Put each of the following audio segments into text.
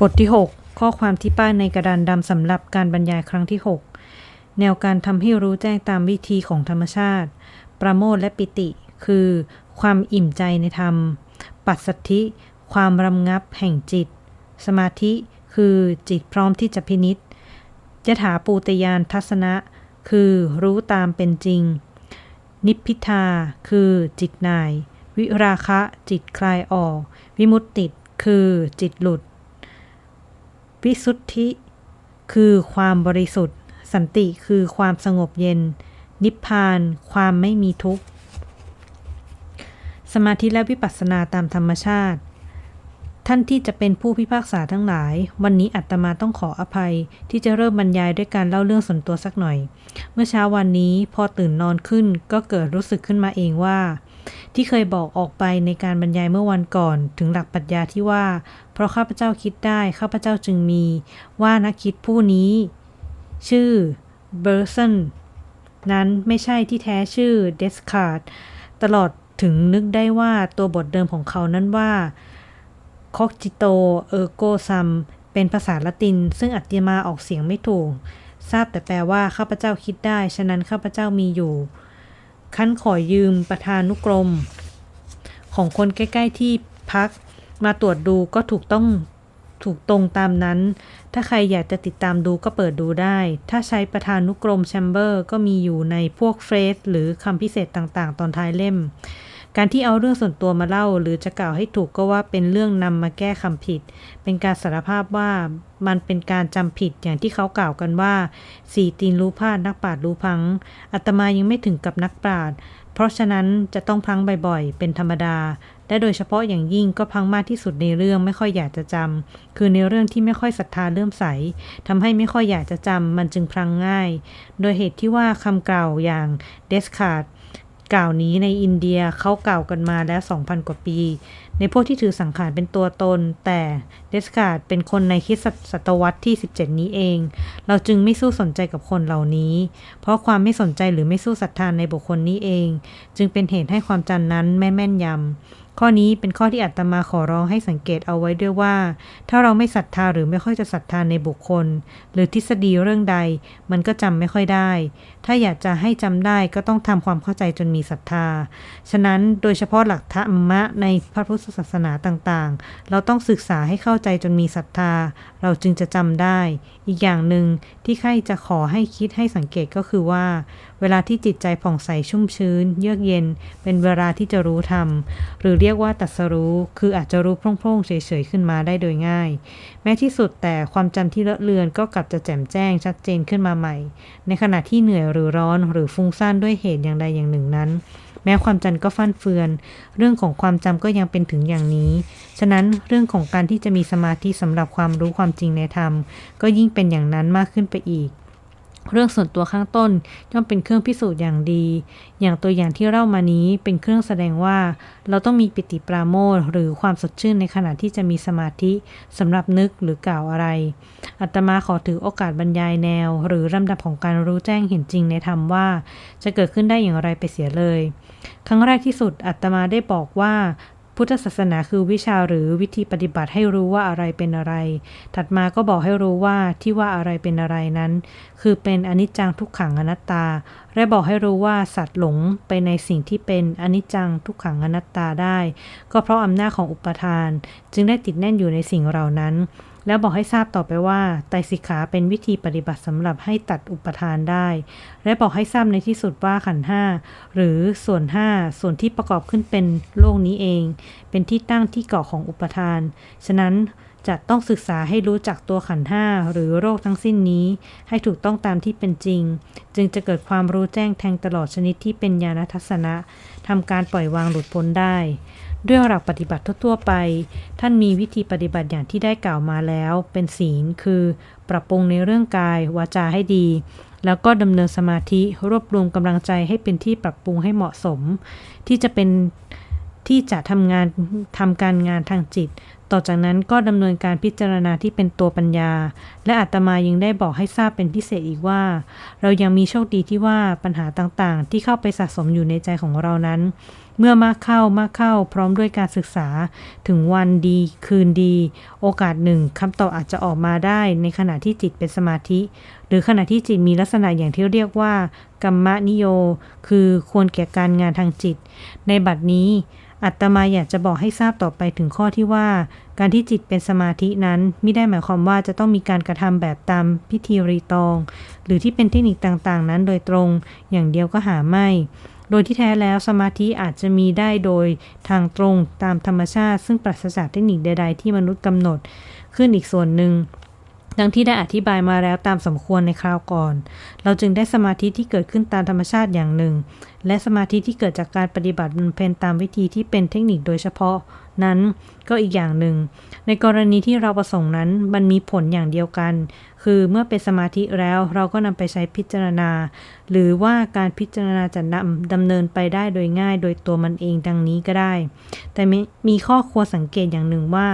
บทที่ 6 ข้อความที่ป้ายในกระดานดำสำหรับการบรรยายครั้งที่ 6 แนวการทำให้รู้แจ้งตามวิธีของธรรมชาติ ประโมทและปิติ คือ ความอิ่มใจในธรรม ปัสสัทธิ ความรำงับแห่งจิต สมาธิ คือจิตพร้อมที่จะพินิษยถาปูตยานทัศนะ คือรู้ตามเป็นจริง นิพพิทา คือจิตนาย วิราคะ จิตคลายออก วิมุตติ คือจิตหลุด วิสุทธิ คือความบริสุทธิ์ สันติคือความสงบเย็น นิพพาน ความไม่มีทุกข์ สมาธิและวิปัสสนาตามธรรมชาติ ท่านที่จะเป็นผู้พิพากษาทั้งหลาย วันนี้อัตมาต้องขออภัยที่จะเริ่มบรรยายด้วยการเล่าเรื่องส่วนตัวสักหน่อย เมื่อเช้าวันนี้พอตื่นนอนขึ้นก็เกิดรู้สึกขึ้นมาเองว่า ที่เคยบอกออกไปในการบรรยายเมื่อวันก่อนถึงหลักปรัชญาที่ว่า เพราะข้าพเจ้าคิดได้ข้าพเจ้าจึงมี ว่านักคิดผู้นี้ ชื่อเบอร์สันนั้นไม่ใช่ที่แท้ชื่อเดสคาร์ดตลอดถึงนึกได้ว่าตัวบทเดิมของเขานั้นว่าคอกจิโตเออโกซัมเป็นภาษาละติน ซึ่งอัติมาออกเสียงไม่ถูก ทราบแต่แปลว่าข้าพเจ้าคิดได้ ฉะนั้นข้าพเจ้ามีอยู่ ขั้นขอยืมประธานุกรม ของคนใกล้ ๆ ที่พักมาตรวจดูก็ถูกต้องถูกตรงตามนั้น ถ้าใครอยากจะติดตามดูก็เปิดดูได้ ถ้าใช้ประธานุกรมแชมเบอร์ก็มีอยู่ในพวกเฟรสหรือคำพิเศษต่างๆ ตอนท้ายเล่ม การที่เอาเรื่องส่วนตัวมาเล่า หรือจะกล่าวให้ถูกก็ว่าเป็นเรื่องนำมาแก้คำผิด เป็นการสารภาพว่ามันเป็นการจำผิดอย่างที่เขากล่าวกันว่า สี่ตีนรู้พลาดนักปราดรู้พังอาตมายังไม่ถึงกับนักปราดเพราะฉะนั้นจะต้องพังบ่อยๆ เป็นธรรมดา และโดยเฉพาะอย่างยิ่งก็พังมากที่สุดในเรื่องไม่ค่อยอยากจะจำคือในเรื่องที่ไม่ค่อยศรัทธาเลื่อมใสทำให้ไม่ค่อยอยากจะจำมันจึงพังง่าย โดยเหตุที่ว่าคำกล่าวอย่างเดสคาร์ด กล่าวนี้ในอินเดียเขากล่าวกันมาแล้ว 2,000 กว่าปี ในพวกที่ถือสังขารเป็นตัวตน แต่เดสการ์ดเป็นคนในคิดศตวรรษที่ 17 นี้เอง เราจึงไม่สู้สนใจกับคนเหล่านี้ เพราะความไม่สนใจหรือไม่สู้ศรัทธานในบุคคลนี้เอง จึงเป็นเหตุให้ความจันั้นแม่แม่นยำ ข้อนี้เป็นข้อที่อาตมาขอร้องให้สังเกตเอาไว้ด้วยว่า ถ้าเราไม่ศรัทธาหรือไม่ค่อยจะศรัทธาในบุคคล หรือทฤษฎีเรื่องใด มันก็จำไม่ค่อยได้ ถ้าอยากจะให้จำได้ก็ต้องทำความเข้าใจจนมีศรัทธา ฉะนั้นโดยเฉพาะหลักธรรมะในพระพุทธศาสนาต่างๆ เราต้องศึกษาให้เข้าใจจนมีศรัทธา เราจึงจะจำได้ อีกอย่างหนึ่งที่ใครจะขอให้คิดให้สังเกตก็คือว่าเวลาที่จิตใจผ่องใสชุ่มชื้น เยือกเย็น เป็นเวลาที่จะรู้ธรรม หรือเรียกว่าตัสรู้ คืออาจจะรู้พร่งๆเฉยๆขึ้นมาได้โดยง่าย แม้ที่สุดแต่ความจำที่เลอะเลือนก็กลับจะแจ่มแจ้งชัดเจนขึ้นมาใหม่ ในขณะที่เหนื่อยหรือร้อนหรือฟุ้งซ่านด้วยเหตุอย่างใดอย่างหนึ่งนั้นแม้ความจำก็ฟั่นเฟือน เรื่องของความจำก็ยังเป็นถึงอย่างนี้ ฉะนั้นเรื่องของการที่จะมีสมาธิสำหรับความรู้ความจริงในธรรม ก็ยิ่งเป็นอย่างนั้นมากขึ้นไปอีก เรื่องส่วนตัวข้างต้นย่อมเป็นเครื่องพิสูจน์อย่างดี อย่างตัวอย่างที่เล่ามานี้เป็นเครื่องแสดงว่า เราต้องมีปิติปราโมทย์หรือความสดชื่นในขณะที่จะมีสมาธิสำหรับนึกหรือกล่าวอะไรอาตมาขอถือโอกาสบรรยายแนว หรือลำดับของการรู้แจ้งเห็นจริงในธรรมว่า จะเกิดขึ้นได้อย่างไรไปเสียเลย ครั้งแรกที่สุดอาตมาได้บอกว่า พุทธศาสนาคือวิชาหรือวิธีปฏิบัติให้รู้ว่าอะไรเป็นอะไร ถัดมาก็บอกให้รู้ว่าที่ว่าอะไรเป็นอะไรนั้น คือเป็นอนิจจังทุกขังอนัตตา และบอกให้รู้ว่าสัตว์หลงไปในสิ่งที่เป็นอนิจจังทุกขังอนัตตาได้ ก็เพราะอำนาจของอุปทาน จึงได้ติดแน่นอยู่ในสิ่งเหล่านั้น แล้วบอกให้ทราบต่อไปว่า ไตรสิกขาเป็นวิธีปฏิบัติสำหรับให้ตัดอุปทานได้ และบอกให้ทราบในที่สุดว่าขันห้าหรือส่วนห้าส่วนที่ประกอบขึ้นเป็นโลกนี้เอง เป็นที่ตั้งที่เกาะของอุปทาน ฉะนั้น จะต้องศึกษาให้รู้จักตัวขันห้าหรือโรคทั้งสิ้นนี้ ให้ถูกต้องตามที่เป็นจริง จึงจะเกิดความรู้แจ้งแทงตลอดชนิดที่เป็นญาณทัศนะทำการปล่อยวางหลุดพ้นได้ ด้วยหลักปฏิบัติทั่วๆไป ท่านมีวิธีปฏิบัติอย่างที่ได้กล่าวมาแล้ว เป็นศีลคือ ปรับปรุงในเรื่องกาย วาจาให้ดี แล้วก็ดำเนินสมาธิรวบรวมกำลังใจให้เป็นที่ปรับปรุงให้เหมาะสม ที่จะเป็น ที่จะทำงานทำการงานทางจิต ต่อจากนั้นก็ดำเนินการพิจารณาที่เป็นตัวปัญญา และอาตมายังได้บอกให้ทราบเป็นพิเศษอีกว่า เรายังมีโชคดีที่ว่าปัญหาต่างๆ ที่เข้าไปสะสมอยู่ในใจของเรานั้น เมื่อมากเข้ามากเข้า พร้อมด้วยการศึกษาถึงวันดีคืนดี โอกาสหนึ่งคำตอบอาจจะออกมาได้ในขณะที่จิตเป็นสมาธิ หรือขณะที่จิตมีลักษณะอย่างที่เรียกว่า กัมมนิโย คือควรแก่การงานทางจิต ในบัดนี้ อัตมาอยากจะบอกให้ทราบต่อไปถึงข้อที่ว่า การที่จิตเป็นสมาธินั้นไม่ได้หมายความว่าจะต้องมีการกระทำแบบตามพิธีรีตอง หรือที่เป็นเทคนิคต่างๆ นั้นโดยตรง อย่างเดียวก็หาไม่ โดยที่แท้แล้วสมาธิอาจจะมีได้โดยทางตรงตามธรรมชาติ ซึ่งปราศจากเทคนิคใด ๆ ที่มนุษย์กำหนด ขึ้นอีกส่วนหนึ่ง ดังที่ได้อธิบายมาแล้วตามสมควรในคราวก่อน เราจึงได้สมาธิที่เกิดขึ้นตามธรรมชาติอย่างหนึ่ง และสมาธิที่เกิดจากการปฏิบัติบำเพ็ญตามวิธีที่เป็นเทคนิคโดยเฉพาะ นั้นก็อีกอย่างหนึ่ง ในกรณีที่เราประสงค์นั้นมันมีผลอย่างเดียวกัน คือเมื่อเป็นสมาธิแล้วเราก็นำไปใช้พิจารณา หรือว่าการพิจารณาจะนำดำเนินไปได้โดยง่าย โดยตัวมันเองดังนี้ก็ได้ แต่มีมีข้อควรสังเกตอย่างหนึ่งว่า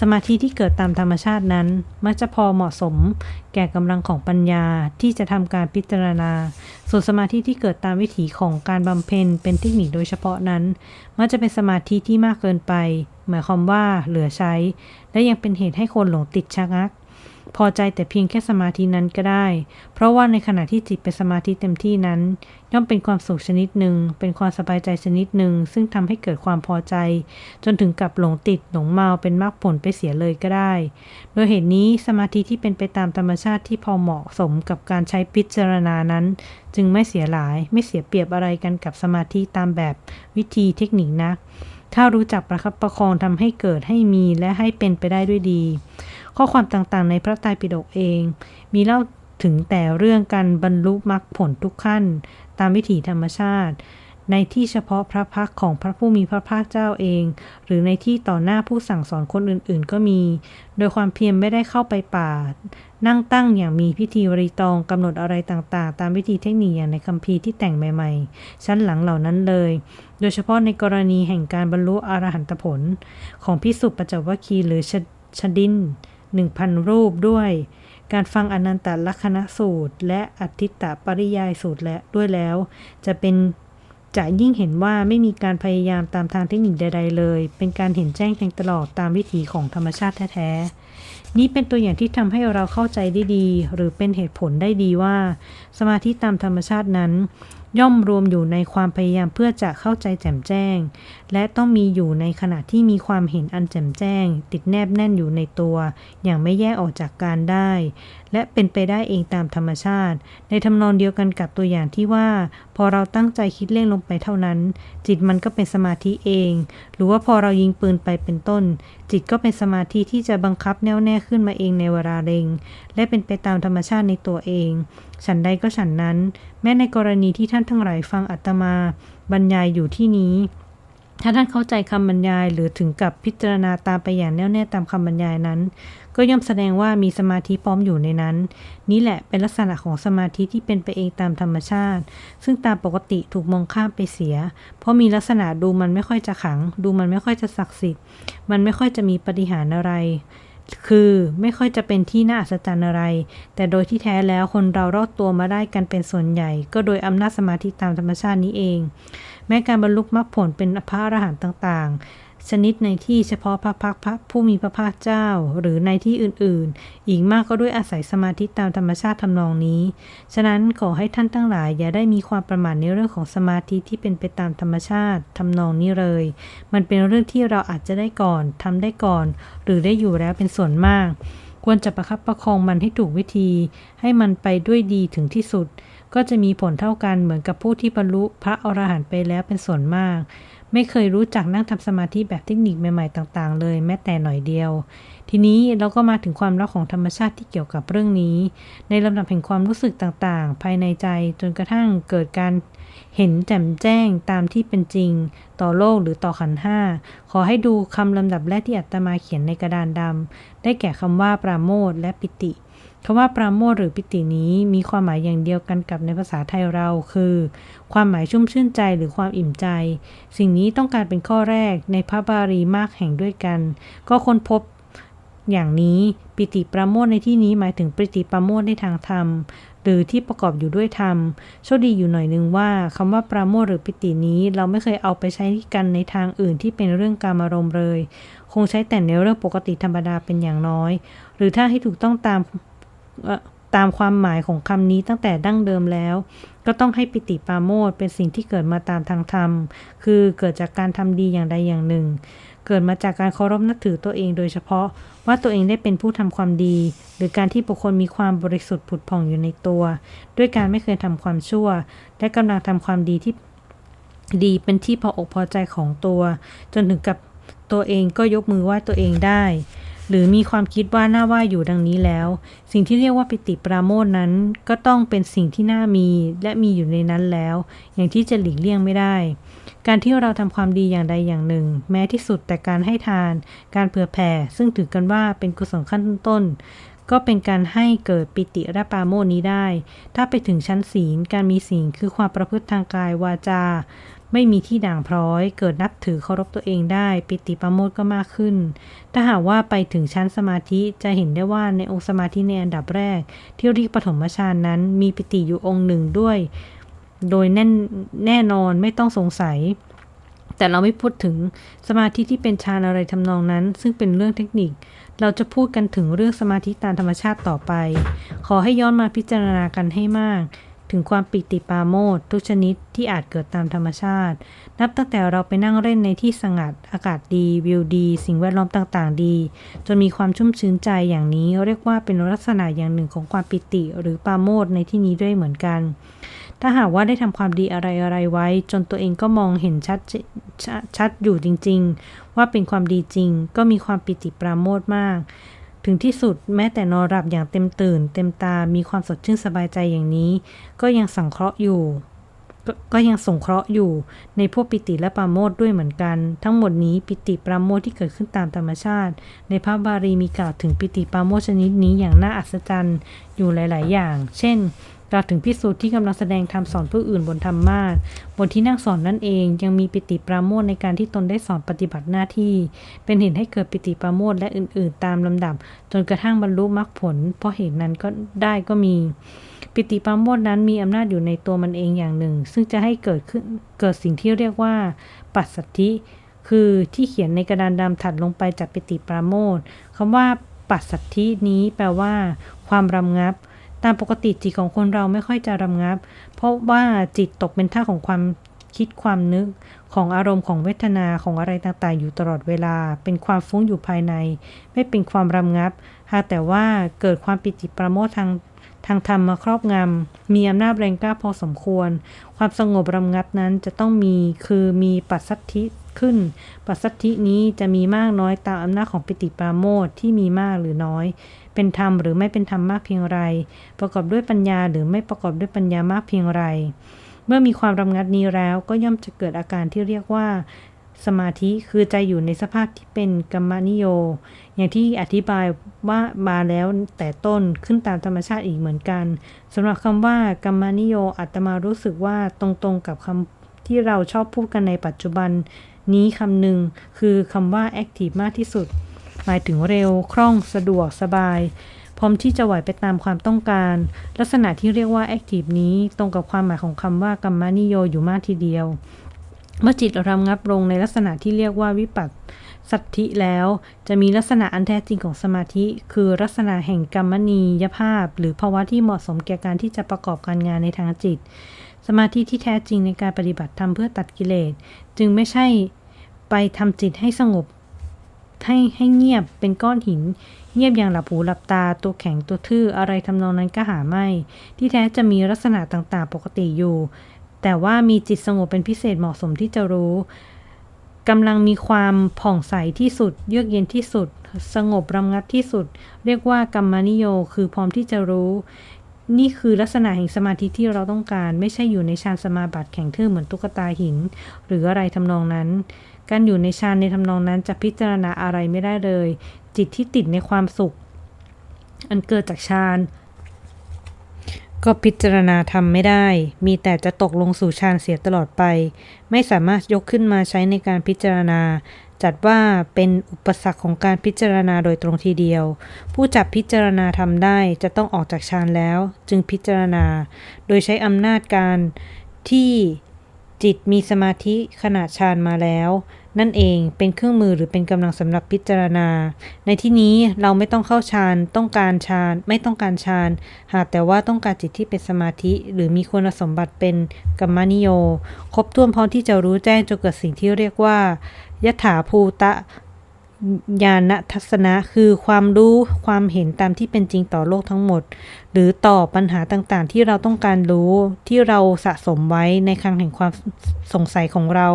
สมาธิที่เกิดตามธรรมชาตินั้น มักจะพอเหมาะสม แก่กำลังของปัญญาที่จะทำการพิจารณา ส่วนสมาธิที่เกิดตามวิถีของการบำเพ็ญเป็นเทคนิคโดยเฉพาะนั้น มักจะเป็นสมาธิที่มากเกินไป หมายความว่าเหลือใช้ และยังเป็นเหตุให้คนหลงติดชะงัก พอใจแต่เพียงแค่สมาธินั้นก็ได้ เพราะว่าในขณะที่จิตเป็นสมาธิเต็มที่นั้น ย่อมเป็นความสุขชนิดหนึ่ง เป็นความสบายใจชนิดหนึ่ง ซึ่งทำให้เกิดความพอใจ จนถึงกับหลงติดหลงเมาเป็นมรรคผลไปเสียเลยก็ได้ โดยเหตุนี้สมาธิที่เป็นไปตามธรรมชาติที่พอเหมาะสมกับการใช้พิจารณานั้น จึงไม่เสียหลาย ไม่เสียเปรียบอะไรกันกับสมาธิตามแบบวิธีเทคนิคนัก ถ้ารู้จักประคับประคองทำให้เกิดให้มีและให้เป็นไปได้ด้วยดี ข้อความต่างๆ ในพระไตรปิฎกเอง มีเล่าถึงแต่เรื่องการบรรลุมรรคผลทุกขั้น ตามวิถีธรรมชาติ ในที่เฉพาะพระพักของพระผู้มีพระภาคเจ้าเอง หรือในที่ต่อหน้าผู้สั่งสอนคนอื่นๆ ก็มี โดยความเพียรไม่ได้เข้าไปป่า นั่งตั้งอย่างมีพิธีวรีตองกำหนดอะไรต่างๆ ตามวิธีเทคนิคอย่างในคัมภีร์ที่แต่งใหม่ ๆ ชั้นหลังเหล่านั้นเลย โดยเฉพาะในกรณีแห่งการบรรลุอรหันตผล ของพิสุปัจจวัคคีหรือชชดินหนึ่งพันรูปด้วย การฟังอนันตลักษณสูตร และอธิตตปริยายสูตรและด้วยแล้ว จะเป็นจะยิ่งเห็นว่าไม่มีการพยายามตามทางเทคนิคใด ๆ เลย เป็นการเห็นแจ้งแทงตลอดตามวิถีของธรรมชาติแท้ๆ นี่เป็นตัวอย่างที่ทำให้เราเข้าใจได้ดี หรือเป็นเหตุผลได้ดีว่า สมาธิตามธรรมชาตินั้น ย่อมรวมอยู่ในความพยายามเพื่อจะเข้าใจแจ่มแจ้ง และต้องมีอยู่ในขณะที่มีความเห็นอันแจ่มแจ้ง ติดแนบแน่นอยู่ในตัว อย่างไม่แยกออกจากการได้ และเป็นไปได้เองตามธรรมชาติ ในทำนองเดียวกันกับตัวอย่างที่ว่า พอเราตั้งใจคิดเล่งลงไปเท่านั้น จิตมันก็เป็นสมาธิเอง หรือว่าพอเรายิงปืนไปเป็นต้น จิตก็เป็นสมาธิที่จะบังคับแน่วแน่ขึ้นมาเองในเวลาเร็งและเป็นไปตามธรรมชาติในตัวเอง ฉันใดก็ฉันนั้น แม้ในกรณีที่ท่านทั้งหลายฟังอัตมา บรรยายอยู่ที่นี้ ถ้าท่านเข้าใจคำบรรยายหรือถึงกับพิจารณาตามไปอย่างแน่วแน่ตามคำบรรยายนั้น ก็ย่อมแสดงว่ามีสมาธิพร้อมอยู่ในนั้น นี่แหละเป็นลักษณะของสมาธิที่เป็นไปเองตามธรรมชาติ ซึ่งตามปกติถูกมองข้ามไปเสีย เพราะมีลักษณะดูมันไม่ค่อยจะขัง ดูมันไม่ค่อยจะศักดิ์สิทธิ์ มันไม่ค่อยจะมีปฏิหารอะไร คือไม่ค่อยจะเป็นที่น่าอัศจรรย์อะไร แต่โดยที่แท้แล้วคนเรารอดตัวมาได้กันเป็นส่วนใหญ่ ก็โดยอำนาจสมาธิตามธรรมชาตินี้เอง แม้การบรรลุมรรคผลเป็นพระอรหันต์ต่างๆ ชนิดในที่เฉพาะพระพักพระผู้มีพระภาคเจ้า หรือในที่อื่นๆ อีกมากก็ด้วยอาศัยสมาธิตามธรรมชาติทำนองนี้ ฉะนั้นขอให้ท่านทั้งหลายอย่าได้มีความประมาทในเรื่องของสมาธิที่เป็นไปตามธรรมชาติทำนองนี้เลย มันเป็นเรื่องที่เราอาจจะได้ก่อนทำได้ก่อน หรือได้อยู่แล้วเป็นส่วนมาก ควรจะประคับประคองมันให้ถูกวิธี ให้มันไปด้วยดีถึงที่สุด ก็จะมีผลเท่ากันเหมือนกับผู้ที่บรรลุพระอรหันต์ไปแล้วเป็นส่วนมาก ไม่เคยรู้จักนั่งทำสมาธิแบบเทคนิคใหม่ๆต่างๆ เลยแม้แต่หน่อยเดียว ทีนี้เราก็มาถึงความรักของธรรมชาติที่เกี่ยวกับเรื่องนี้ ในลำดับแห่งความรู้สึกต่างๆ ภายในใจจนกระทั่งเกิดการ เห็นแจ่มแจ้งตามที่เป็นจริง ต่อโลกหรือต่อขันห้า ขอให้ดูคำลำดับแรกที่อาตมาเขียนในกระดานดำ ได้แก่คำว่าปราโมทและปิติคำว่าปราโมทหรือปิตินี้มีความหมายอย่างเดียวกันกับในภาษาไทยเราคือ ความหมายชุ่มชื่นใจหรือความอิ่มใจ สิ่งนี้ต้องการเป็นข้อแรกในพระบาลีมากแห่งด้วยกัน ก็ค้นพบอย่างนี้ปิติปราโมทในที่นี้หมายถึงปิติปราโมทในทางธรรม หรือที่ประกอบอยู่ด้วยธรรม โชคดีอยู่หน่อยนึงว่าคำว่าปราโมทหรือปิตินี้ เราไม่เคยเอาไปใช้กันในทางอื่นที่เป็นเรื่องการอารมณ์เลย คงใช้แต่ในเรื่องปกติธรรมดาเป็นอย่างน้อย หรือถ้าให้ถูกต้องตามตามความหมายของคำนี้ตั้งแต่ดั้งเดิมแล้ว ก็ต้องให้ปิติปราโมทเป็นสิ่งที่เกิดมาตามทางธรรม คือเกิดจากการทำดีอย่างใดอย่างหนึ่ง เกิดมาจากการเคารพนับถือตัวเองโดยเฉพาะว่าตัวเองได้เป็นผู้ทำความดี หรือการที่บุคคลมีความบริสุทธิ์ผุดผ่องอยู่ในตัว ด้วยการไม่เคยทำความชั่ว และกำลังทำความดีที่ดีเป็นที่พออกพอใจของตัว จนถึงกับตัวเองก็ยกมือไหว้ตัวเองได้ หรือมีความคิดว่าน่าไหว่าอยู่ดังนี้แล้ว สิ่งที่เรียกว่าปิติปราโมทนั้นก็ต้องเป็นสิ่งที่น่ามีและมีอยู่ในนั้นแล้ว อย่างที่จะหลีกเลี่ยงไม่ได้ การที่เราทำความดีอย่างใดอย่างหนึ่ง แม้ที่สุดแต่การให้ทาน การเผื่อแผ่ ซึ่งถือกันว่าเป็นกุศลขั้นต้น ก็เป็นการให้เกิดปิติและปาโมนี้ได้ ถ้าไปถึงชั้นศีล การมีศีลคือความประพฤติทางกายวาจา ไม่มีที่ด่างพร้อย เกิดนับถือเคารพตัวเองได้ ปิติปราโมทก็มากขึ้น ถ้าหากว่าไปถึงชั้นสมาธิจะเห็นได้ว่าในองค์สมาธิในอันดับแรก ที่เรียกปฐมฌานนั้น มีปิติอยู่องค์หนึ่งด้วย โดยแน่นแน่นอนไม่ต้องสงสัย แต่เราไม่พูดถึงสมาธิที่เป็นฌานอะไรทำนองนั้น ซึ่งเป็นเรื่องเทคนิค เราจะพูดกันถึงเรื่องสมาธิตามธรรมชาติต่อไป ขอให้ย้อนมาพิจารณากันให้มาก ถึงความปิติปาโมททุกชนิดที่อาจเกิดตามธรรมชาติ นับตั้งแต่เราไปนั่งเล่นในที่สงัด อากาศดีวิวดี สิ่งแวดล้อมต่างๆ ดี จนมีความชุ่มชื้นใจอย่างนี้เรียกว่าเป็นลักษณะอย่างหนึ่งของความปิติ หรือปาโมทในที่นี้ด้วยเหมือนกัน ถ้าหากว่าได้ทำความดีอะไรๆไว้ จนตัวเองก็มองเห็นชัดชชัดอยู่จริง ๆ ว่าเป็นความดีจริง ก็มีความปิติปราโมทมาก ถึงที่สุดแม้แต่นอนหลับอย่างเต็มตื่น เต็มตา มีความสดชื่นสบายใจอย่างนี้ ก็ยังสังเคราะห์อยู่ก็ก็ยังสงเคราะห์อยู่ในพวกปิติและปราโมทด้วยเหมือนกัน ทั้งหมดนี้ปิติปราโมทที่เกิดขึ้นตามธรรมชาติ ในพระบาลีมีกล่าวถึงปิติปราโมทชนิดนี้อย่างน่าอัศจรรย์อยู่หลาย ๆ อย่าง เช่น กล่าวถึงพิสูจน์ที่กำลังแสดงธรรมสอนผู้อื่นบนธรรมาสบนที่นั่งสอนนั่นเอง ยังมีปิติปราโมทในการที่ตนได้สอนปฏิบัติหน้าที่ เป็นเหตุให้เกิดปิติปราโมทและอื่น ๆ ตามลำดับ จนกระทั่งบรรลุมรรคผล เพราะเหตุนั้นก็ได้ก็มี ปิติปราโมทนั้นมีอำนาจอยู่ในตัวมันเองอย่างหนึ่ง ซึ่งจะให้เกิดขึ้นเกิดสิ่งที่เรียกว่า ปัสสัทธิคือที่เขียนในกระดานดำถัดลงไปจากปิติปราโมทคำว่าปัสสัทธินี้แปลว่า ความรำงับ ตามปกติจิตของคนเราไม่ค่อยจะรำงับ เพราะว่าจิตตกเป็นท่าของความคิดความนึกของอารมณ์ของเวทนาของอะไรต่างๆ อยู่ตลอดเวลา เป็นความฟุ้งอยู่ภายใน ไม่เป็นความรำงับหากแต่ว่าเกิดความปิติปราโมททางทางธรรมมาครอบงำ มีอำนาจแรงกล้าพอสมควร ความสงบรำงับนั้นจะต้องมีคือมีปัสสัทธิขึ้น ปัสสัทธินี้จะมีมากน้อยตามอำนาจของปิติปราโมทที่มีมากหรือน้อย เป็นธรรมหรือไม่เป็นธรรมมากเพียงไร ประกอบด้วยปัญญาหรือไม่ประกอบด้วยปัญญามากเพียงไร เมื่อมีความรำงับนี้แล้วก็ย่อมจะเกิดอาการที่เรียกว่า สมาธิคือใจอยู่ในสภาพที่เป็นกัมมนิโย อย่างที่อธิบายว่ามาแล้วแต่ต้นขึ้นตามธรรมชาติอีกเหมือนกันสำหรับคำว่ากัมมนิโยอาตมารู้สึกว่าตรงๆกับคำที่เราชอบพูดกันในปัจจุบันนี้คำหนึ่งคือคำว่า active มากที่สุด หมายถึงเร็ว คล่อง สะดวก สบาย พร้อมที่จะไหวไปตามความต้องการ ลักษณะที่เรียกว่า active นี้ตรงกับความหมายของคำว่ากัมมานิโยอยู่มากทีเดียว เมื่อจิตรำงับลงในลักษณะที่เรียกว่าวิปัสสัทธิแล้วจะมีลักษณะอันแท้จริงของสมาธิ คือลักษณะแห่งกรรมนียภาพ หรือภาวะที่เหมาะสมแก่การที่จะประกอบการงานในทางจิต สมาธิที่แท้จริงในการปฏิบัติธรรมเพื่อตัดกิเลส จึงไม่ใช่ไปทำจิตให้สงบ ให้ให้เงียบเป็นก้อนหิน เงียบอย่างหลับหูหลับตาตัวแข็งตัวทื่ออะไรทำนองนั้นก็หาไม่ ที่แท้จะมีลักษณะต่างๆ ปกติอยู่ แต่ว่ามีจิตสงบเป็นพิเศษเหมาะสมที่จะรู้กำลังมีความผ่องใสที่สุด เยือกเย็นที่สุด สงบรำงับที่สุด เรียกว่ากรรมนิโยคือพร้อมที่จะรู้ นี่คือลักษณะแห่งสมาธิที่เราต้องการ ไม่ใช่อยู่ในฌานสมาบัติแข็งทื่อเหมือนตุ๊กตาหิน หรืออะไรทำนองนั้น การอยู่ในฌานในทำนองนั้นจะพิจารณาอะไรไม่ได้เลย จิตที่ติดในความสุข อันเกิดจากฌานก็พิจารณาทำไม่ได้ มีแต่จะตกลงสู่ฌานเสียตลอดไป ไม่สามารถยกขึ้นมาใช้ในการพิจารณา จัดว่าเป็นอุปสรรคของการพิจารณาโดยตรงทีเดียว ผู้จับพิจารณาทำได้จะต้องออกจากฌานแล้ว จึงพิจารณา โดยใช้อำนาจการที่จิตมีสมาธิขณะฌานมาแล้ว นั่นเองเป็นเครื่องมือหรือเป็นกำลังสำหรับพิจารณา ในที่นี้เราไม่ต้องเข้าฌานต้องการฌานไม่ต้องการฌานหากแต่ว่าต้องการจิตที่เป็นสมาธิ หรือมีคุณสมบัติเป็นกัมมนิโย ครบถ้วนพร้อมที่จะรู้แจ้งจนเกิดสิ่งที่เรียกว่ายถาภูตะ ญาณทัศนะคือความรู้ความเห็นตามที่เป็นจริงต่อโลกทั้งหมด หรือต่อปัญหาต่างๆ ที่เราต้องการรู้ที่เราสะสมไว้ในคลังแห่งความสงสัยของเรา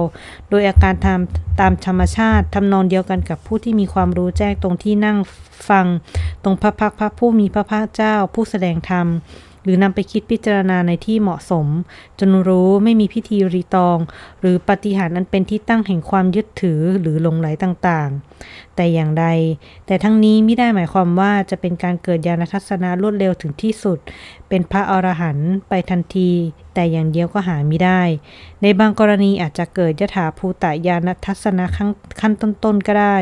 โดยอาการทำตามธรรมชาติทำนองเดียวกันกับผู้ที่มีความรู้แจ้งตรงที่นั่งฟัง ตรงพระพักพระผู้มีพระภาคเจ้า ผู้แสดงธรรมหรือนำไปคิดพิจารณาในที่เหมาะสม จนรู้ไม่มีพิธีรีตอง หรือปฏิหารย์อันเป็นที่ตั้งแห่งความยึดถือหรือหลงไหลต่างๆแต่อย่างใด แต่ทั้งนี้ไม่ได้หมายความว่าจะเป็นการเกิดญาณทัศนะรวดเร็วถึงที่สุด เป็นพระอรหันต์ไปทันที แต่อย่างเดียวก็หาไม่ได้ ในบางกรณีอาจจะเกิดยถาภูตญาณทัศนะขั้นขั้นต้นๆก็ได้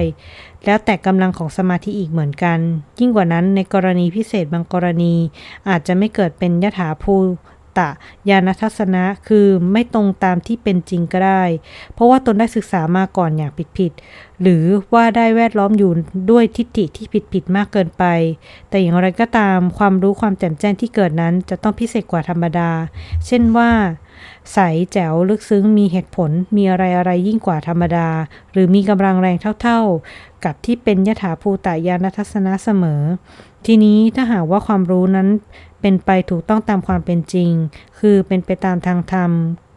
แล้วแต่กำลังของสมาธิอีกเหมือนกัน ยิ่งกว่านั้นในกรณีพิเศษบางกรณี อาจจะไม่เกิดเป็นยถาภู ตญาณทัศนะคือไม่ตรงตามที่เป็นจริงก็ได้ เพราะว่าตนได้ศึกษามาก่อนอย่างผิดๆหรือว่าได้แวดล้อมอยู่ด้วยทิฏฐิที่ผิดๆมากเกินไป แต่อย่างไรก็ตามความรู้ความแจ่มแจ้งที่เกิดนั้นจะต้องพิเศษกว่าธรรมดา เช่นว่าใสแจ๋วลึกซึ้งมีเหตุผลมีอะไรอะไรยิ่งกว่าธรรมดา หรือมีกำลังแรงเท่าๆ กับที่เป็นยถาภูตญาณทัศนะเสมอ ทีนี้ถ้าหากว่าความรู้นั้น เป็นไปถูกต้องตามความเป็นจริง คือเป็นไปตามทางธรรม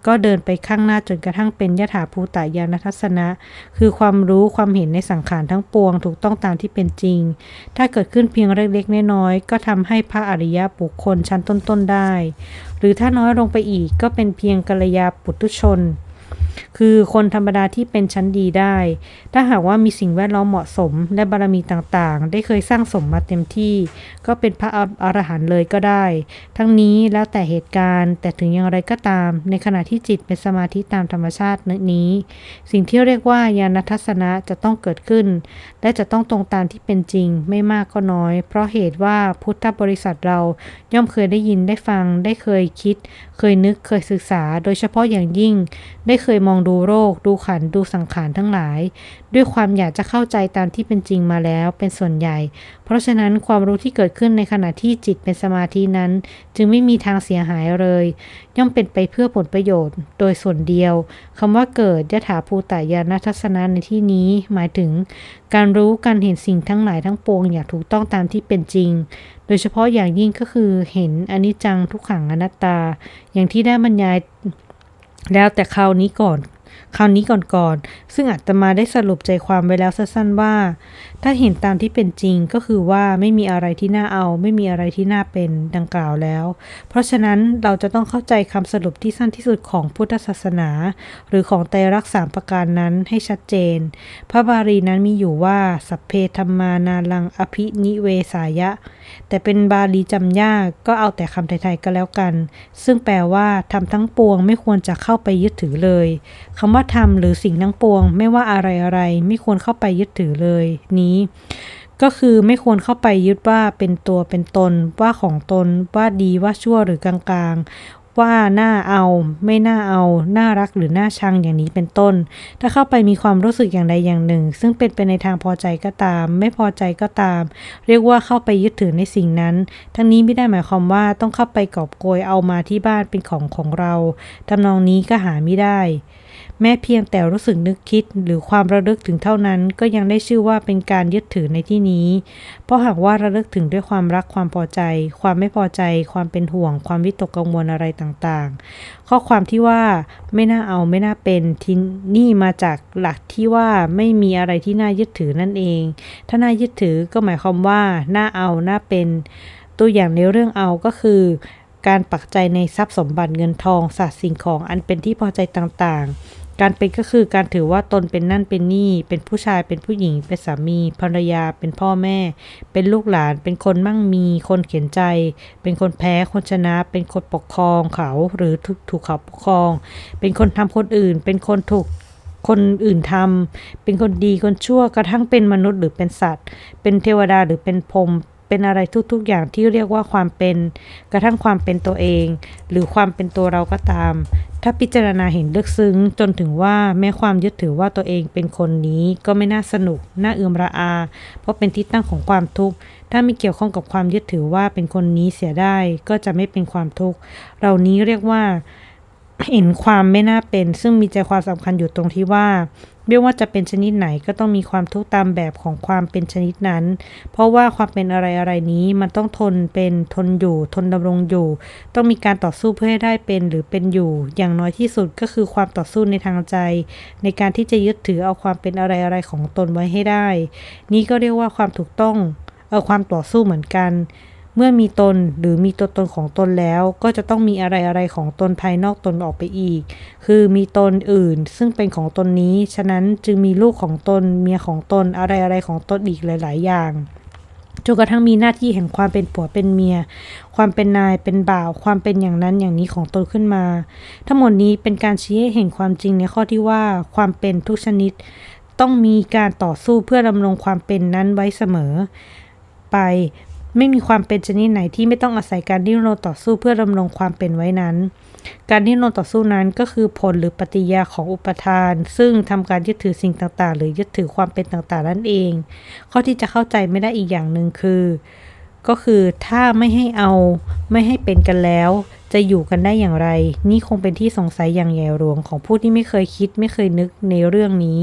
ก็เดินไปข้างหน้าจนกระทั่งเป็นยถาภูตญาณทัศนะ คือความรู้ความเห็นในสังขารทั้งปวง ถูกต้องตามที่เป็นจริง ถ้าเกิดขึ้นเพียงเล็กๆน้อยๆก็ทำให้พระอริยบุคคลชั้นต้นๆได้ หรือถ้าน้อยลงไปอีกก็เป็นเพียงกัลยาปุถุชน คือคนธรรมดาที่เป็นชั้นดีได้ ถ้าหากว่ามีสิ่งแวดล้อมเหมาะสม และบารมีต่างๆ ได้เคยสร้างสมมาเต็มที่ ก็เป็นพระอรหันต์เลยก็ได้ ทั้งนี้แล้วแต่เหตุการณ์ แต่ถึงอย่างไรก็ตาม ในขณะที่จิตเป็นสมาธิตามธรรมชาตินี้ สิ่งที่เรียกว่าญาณทัศนะจะต้องเกิดขึ้น และจะต้องตรงตามที่เป็นจริง ไม่มากก็น้อย เพราะเหตุว่าพุทธบริษัทเราย่อมเคยได้ยินได้ฟังได้เคยคิด เคยนึกเคยศึกษาโดยเฉพาะอย่างยิ่ง ได้เคยมองดูโรค ดูขันดูสังขารทั้งหลาย ด้วยความอยากจะเข้าใจตามที่เป็นจริงมาแล้วเป็นส่วนใหญ่ เพราะฉะนั้นความรู้ที่เกิดขึ้นในขณะที่จิตเป็นสมาธินั้น จึงไม่มีทางเสียหายเลย ย่อมเป็นไปเพื่อผลประโยชน์ โดยส่วนเดียวคำว่าเกิดยถาภูตญาณทัศนะในที่นี้หมายถึง การรู้การเห็นสิ่งทั้งหลายทั้งปวงอย่างถูกต้องตามที่เป็นจริง โดยเฉพาะอย่างยิ่งก็คือเห็นอนิจจังทุกขังอนัตตา อย่างที่ได้บรรยายแล้วแต่คราวนี้ก่อน คราวนี้ก่อนๆ ซึ่งอาจจะมาได้สรุปใจความไว้แล้วสั้นๆว่า ถ้าเห็นตามที่เป็นจริงก็คือว่าไม่มีอะไรที่น่าเอา ไม่มีอะไรที่น่าเป็นดังกล่าวแล้ว เพราะฉะนั้นเราจะต้องเข้าใจคำสรุปที่สั้นที่สุดของพุทธศาสนา หรือของไตรลักษณ์สามประการนั้นให้ชัดเจน พระบาลีนั้นมีอยู่ว่าสัพเพธรรมานาลังอภินิเวสายะ แต่เป็นบาลีจำยากก็เอาแต่คำไทยๆก็แล้วกัน ซึ่งแปลว่าทำทั้งปวงไม่ควรจะเข้าไปยึดถือเลยคำว่าธรรมหรือสิ่งทั้งปวง ไม่ว่าอะไรอะไรไม่ควรเข้าไปยึดถือเลย นี้ ก็คือไม่ควรเข้าไปยึดว่าเป็นตัวเป็นตน ว่าของตนว่าดีว่าชั่วหรือกลางๆ ว่าน่าเอา ไม่น่าเอา น่ารักหรือน่าชังอย่างนี้เป็นต้น ถ้าเข้าไปมีความรู้สึกอย่างใดอย่างหนึ่ง ซึ่งเป็นไปในทางพอใจก็ตาม ไม่พอใจก็ตาม เรียกว่าเข้าไปยึดถือในสิ่งนั้น ทั้งนี้ไม่ได้หมายความว่าต้องเข้าไปกอบโกยเอามาที่บ้านเป็นของของเราทำนองนี้ก็หาไม่ได้ แม้เพียงแต่รู้สึกนึกคิดหรือความระลึกถึงเท่านั้นก็ยังได้ชื่อว่าเป็นการยึดถือในที่นี้ เพราะหากว่าระลึกถึงด้วยความรักความพอใจ ความไม่พอใจ ความเป็นห่วง ความวิตกกังวลอะไรต่างๆ ข้อความที่ว่าไม่น่าเอาไม่น่าเป็นที่นี่มาจากหลักที่ว่าไม่มีอะไรที่น่ายึดถือนั่นเอง ถ้าน่ายึดถือก็หมายความว่าน่าเอาน่าเป็น ตัวอย่างในเรื่องเอาก็คือการปักใจในทรัพย์สมบัติเงินทองสัตว์สิ่งของอันเป็นที่พอใจต่างๆ การเป็นก็คือการถือว่าตนเป็นนั่นเป็นนี่ เป็นผู้ชายเป็นผู้หญิง เป็นสามี ภรรยา เป็นพ่อแม่ เป็นลูกหลาน เป็นคนมั่งมี คนเขียนใจ เป็นคนแพ้ คนชนะ เป็นคนปกครองเขาหรือถูกถูกเขาปกครอง เป็นคนทำคนอื่น เป็นคนถูกคนอื่นทำเป็นคนดีคนชั่วกระทั่งเป็นมนุษย์หรือเป็นสัตว์ เป็นเทวดาหรือเป็นพรหมเป็นอะไรทุกๆอย่างที่เรียกว่าความเป็น กระทั่งความเป็นตัวเอง หรือความเป็นตัวเราก็ตาม ถ้าพิจารณาเห็นลึกซึ้ง จนถึงว่าแม้ความยึดถือว่าตัวเองเป็นคนนี้ก็ไม่น่าสนุก น่าเอือมระอา เพราะเป็นที่ตั้งของความทุกข์ ถ้าไม่เกี่ยวข้องกับความยึดถือว่าเป็นคนนี้เสียได้ก็จะไม่เป็นความทุกข์เรานี้เรียกว่าเห็นความไม่น่าเป็น ซึ่งมีใจความสำคัญอยู่ตรงที่ว่า ไม่ว่าจะเป็นชนิดไหนก็ต้องมีความทุกข์ตามแบบของความเป็นชนิดนั้น เพราะว่าความเป็นอะไรอะไรนี้มันต้องทนเป็นทนอยู่ ทนดำรงอยู่ ต้องมีการต่อสู้เพื่อให้ได้เป็นหรือเป็นอยู่ อย่างน้อยที่สุดก็คือความต่อสู้ในทางใจ ในการที่จะยึดถือเอาความเป็นอะไรอะไรของตนไว้ให้ได้ นี่ก็เรียกว่าความถูกต้อง เอาความต่อสู้เหมือนกัน เมื่อมีตนหรือมีตัวตนของตนแล้ว ก็จะต้องมีอะไรอะไรของตนภายนอกตนออกไปอีก คือมีตนอื่นซึ่งเป็นของตนนี้ ฉะนั้นจึงมีลูกของตนเมียของตนอะไรอะไรของตนอีกหลาย ๆ อย่างจนกระทั่งมีหน้าที่แห่งความเป็นผัวเป็นเมีย ความเป็นนายเป็นบ่าว ความเป็นอย่างนั้นอย่างนี้ของตนขึ้นมา ทั้งหมดนี้เป็นการชี้ให้เห็นความจริงในข้อที่ว่าความเป็นทุกชนิด ต้องมีการต่อสู้เพื่อดำรงความเป็นนั้นไว้เสมอ ไป ไม่มีความเป็นชนิดไหนที่ไม่ต้องอาศัยการดิ้นรนต่อสู้เพื่อดำรงความเป็นไว้นั้น การดิ้นรนต่อสู้นั้นก็คือผลหรือปฏิยาของอุปทาน ซึ่งทำการยึดถือสิ่งต่างๆ หรือยึดถือความเป็นต่างๆ นั่นเอง ข้อที่จะเข้าใจไม่ได้อีกอย่างหนึ่งคือ ก็คือถ้าไม่ให้เอาไม่ให้เป็นกันแล้ว จะอยู่กันได้อย่างไร นี่คงเป็นที่สงสัยอย่างใหญ่หลวงของผู้ที่ไม่เคยคิดไม่เคยนึกในเรื่องนี้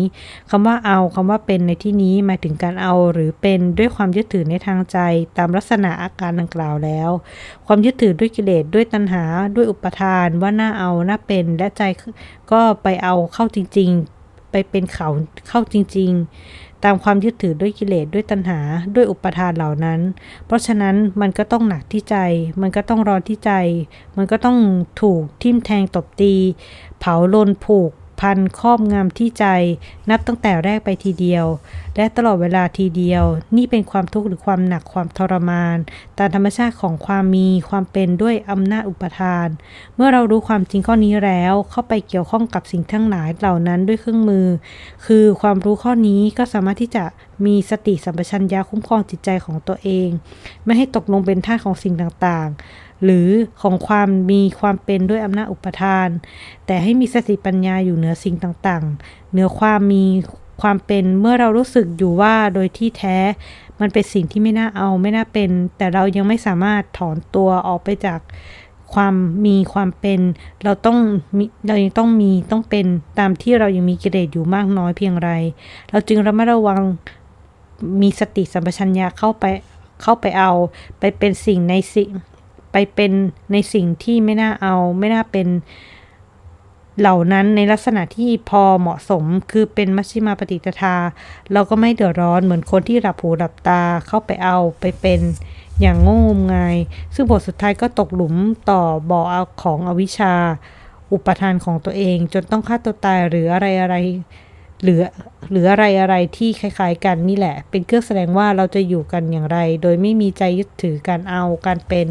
คำว่าเอาคำว่าเป็นในที่นี้หมายถึงการเอาหรือเป็นด้วยความยึดถือในทางใจ ตามลักษณะอาการดังกล่าวแล้ว ความยึดถือด้วยกิเลสด้วยตัณหา ด้วยอุปทานว่าน่าเอาน่าเป็นและใจก็ไปเอาเข้าจริง ๆ ไปเป็นเขาเข้าจริง ๆ ตามความยึดถือด้วยกิเลสด้วยตัณหาด้วยอุปทานเหล่านั้น เพราะฉะนั้นมันก็ต้องหนักที่ใจ มันก็ต้องร้อนที่ใจ มันก็ต้องถูกทิ่มแทงตบตี เผาลนผูก พันครอบงำที่ใจ นับตั้งแต่แรกไปทีเดียว และตลอดเวลาทีเดียว นี่เป็นความทุกข์หรือความหนักความทรมาน ตามธรรมชาติของความมีความเป็นด้วยอำนาจอุปทาน เมื่อเรารู้ความจริงข้อนี้แล้ว เข้าไปเกี่ยวข้องกับสิ่งทั้งหลายเหล่านั้นด้วยเครื่องมือ คือความรู้ข้อนี้ก็สามารถที่จะมีสติสัมปชัญญะคุ้มครองจิตใจของตัวเอง ไม่ให้ตกลงเป็นท่าของสิ่งต่างๆ หรือของความมีความเป็นด้วยอำนาจอุปทาน แต่ให้มีสติปัญญาอยู่เหนือสิ่งต่างๆ เหนือความมีความเป็นเมื่อเรารู้สึกอยู่ว่าโดยที่แท้ มันเป็นสิ่งที่ไม่น่าเอาไม่น่าเป็น แต่เรายังไม่สามารถถอนตัวออกไปจากความมีความเป็น เราต้องมีเรายังต้องมีต้องเป็นตามที่เรายังมีกิเลสอยู่มากน้อยเพียงไร เราจึงระมัดระวังมีสติสัมปชัญญะเข้าไปเข้าไปเอา ไปเป็นสิ่งในสิ่ง ไปเป็นในสิ่งที่ไม่น่าเอา ไม่น่าเป็นเหล่านั้นในลักษณะที่พอเหมาะสมคือเป็นมัชชิมาปฏิตทา เราก็ไม่เดือดร้อนเหมือนคนที่หลับหูหลับตาเข้าไปเอาไปเป็นอย่างโง่งมงาย ซึ่งผลสุดท้ายก็ตกหลุมต่อบ่อเอาของอวิชชา อุปทานของตัวเอง จนต้องฆ่าตัวตายหรืออะไรอะไรหรือหรืออะไรอะไรที่คล้ายๆกันนี่แหละ เป็นเครื่องแสดงว่าเราจะอยู่กันอย่างไร โดยไม่มีใจยึดถือการเอาการเป็น